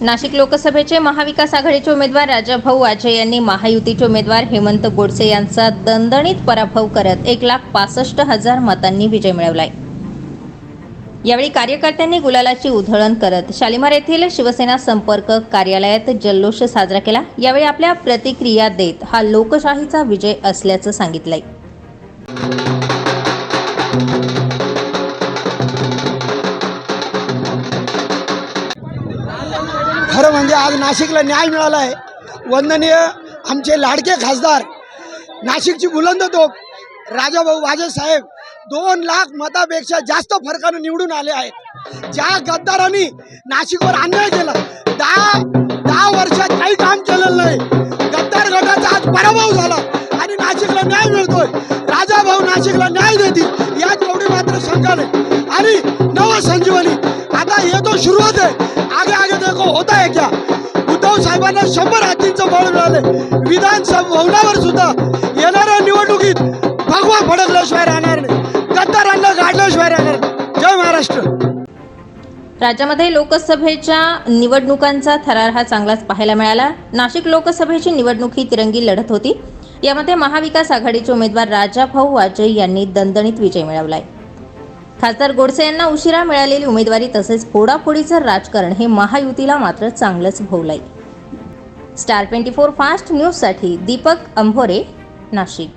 नाशिक लोकसभेचे महाविकास आघाडीचे उमेदवार राजाभाऊ आजे यांनी महायुतीचे उमेदवार हेमंत गोडसे यांचा दणदणीत पराभव करत एक लाख पासष्ट हजार मतांनी विजय मिळवलाय. यावेळी कार्यकर्त्यांनी गुलालाची उधळण करत शालिमार येथील शिवसेना संपर्क कार्यालयात जल्लोष साजरा केला. यावेळी आपल्या प्रतिक्रिया देत हा लोकशाहीचा विजय असल्याचं सांगितलंय. खरं म्हणजे आज नाशिकला न्याय मिळाला आहे वंदनीय आमचे लाडके खासदार नाशिकची बुलंद तोप राजाभाऊ वाजे साहेब दोन लाख मतापेक्षा जास्त फरकानं निवडून आले आहेत. ज्या गद्दारांनी नाशिकवर अन्याय केला दहा दहा वर्षात काही काम केलेलं नाही. गद्दार गटाचा आज पराभव झाला आणि नाशिकला न्याय मिळतोय. राजाभाऊ नाशिकला न्याय देतील यात एवढी मात्र शंका नाही. आणि नव संजीवनी आता येतो सुरुवात आहे. होता है क्या उद्धव साहेबांना शंभर हातींचं बळ मिळाले विधानसभा भवनावर सुद्धा येणाऱ्या निवडणुकीत भगवा फडकल्याशिवाय राहणार. नाही गद्दारांना गाडल्याशिवाय राहणार. जय महाराष्ट्र. राज्यामध्ये लोकसभेच्या निवडणुकांचा थरार हा चांगलाच पाहायला मिळाला. नाशिक लोकसभेची निवडणूक ही तिरंगी लढत होती. यामध्ये महाविकास आघाडीचे उमेदवार राजा भाऊ वाजे यांनी दणदणीत विजय मिळवलाय. खासदार गोडसे यांना उशिरा मिळालेली उमेदवारी तसेच फोडाफोडीचं राजकारण हे महायुतीला मात्र चांगलंच भोवलंय. स्टार ट्वेंटी फोर फास्ट न्यूजसाठी दीपक अंभोरे नाशिक.